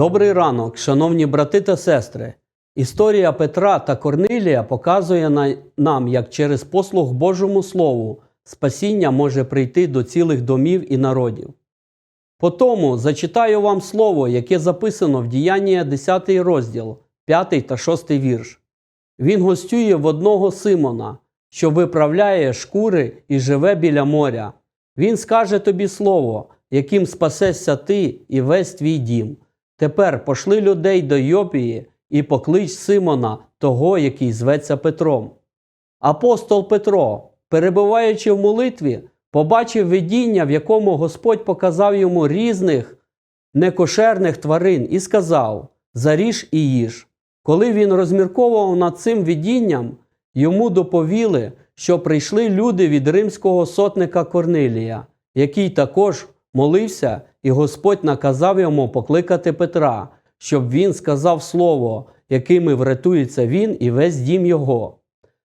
Добрий ранок, шановні брати та сестри. Історія Петра та Корнилія показує нам, як через послуг Божому Слову спасіння може прийти до цілих домів і народів. Потому зачитаю вам слово, яке записано в Діяння 10 розділ, 5 та 6 вірш. Він гостює в одного Симона, що виправляє шкури і живе біля моря. Він скаже тобі слово, яким спасешся ти і весь твій дім. Тепер пошли людей до Йопії і поклич Симона, того, який зветься Петром. Апостол Петро, перебуваючи в молитві, побачив видіння, в якому Господь показав йому різних некошерних тварин і сказав: Заріж і їж. Коли він розмірковував над цим видінням, йому доповіли, що прийшли люди від римського сотника Корнилія, який також молився, і Господь наказав йому покликати Петра, щоб він сказав слово, якими врятується він і весь дім його.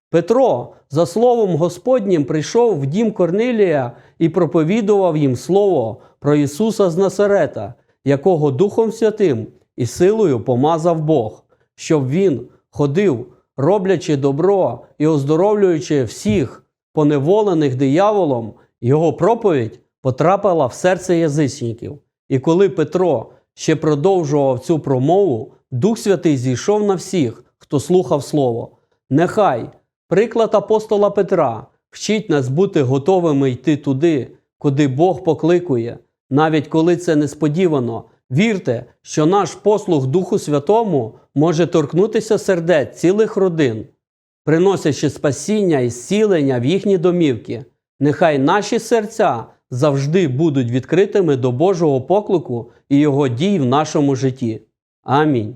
Петро, за словом Господнім, прийшов в дім Корнилія і проповідував їм слово про Ісуса з Назарета, якого Духом Святим і силою помазав Бог, щоб він ходив, роблячи добро і оздоровлюючи всіх поневолених дияволом, його проповідь потрапила в серце язичників. І коли Петро ще продовжував цю промову, Дух Святий зійшов на всіх, хто слухав Слово. Нехай приклад апостола Петра вчить нас бути готовими йти туди, куди Бог покликує, навіть коли це несподівано. Вірте, що наш послуг Духу Святому може торкнутися сердець цілих родин, приносячи спасіння і зцілення в їхні домівки. Нехай наші серця завжди будуть відкритими до Божого поклику і Його дій в нашому житті. Амінь.